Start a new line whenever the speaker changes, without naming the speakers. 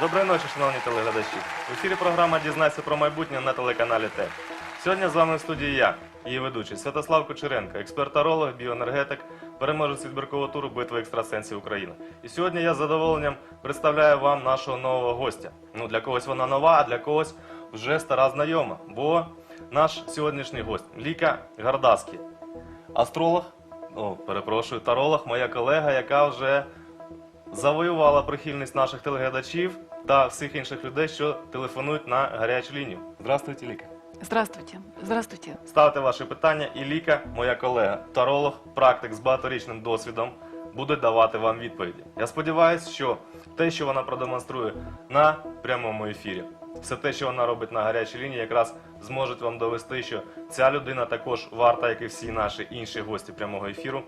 Доброї ночі, шановні телеглядачі. В ефірі програма Дізнайся про майбутнє на телеканалі ТЕП. Сьогодні з вами в студії я, її ведучий Святослав Кучеренко, експерт-таролог, біоенергетик, переможець відбіркового туру Битви екстрасенсів України. І сьогодні я з задоволенням представляю вам нашого нового гостя. Ну, для когось вона нова, а для когось вже стара знайома. Бо наш сьогоднішній гость Ліка Гардаський, астролог, о, перепрошую, таролог, моя колега, яка вже завоювала прихильність наших телеглядачів та всіх інших людей, що телефонують на гарячу лінію. Здравствуйте, Ліка.
Здравствуйте. Здравствуйте.
Ставте ваші питання, і Ліка, моя колега, таролог, практик з багаторічним досвідом, буде давати вам відповіді. Я сподіваюся, що те, що вона продемонструє на прямому ефірі, все те, що вона робить на гарячій лінії, якраз зможуть вам довести, що ця людина також варта, як і всі наші інші гості прямого ефіру,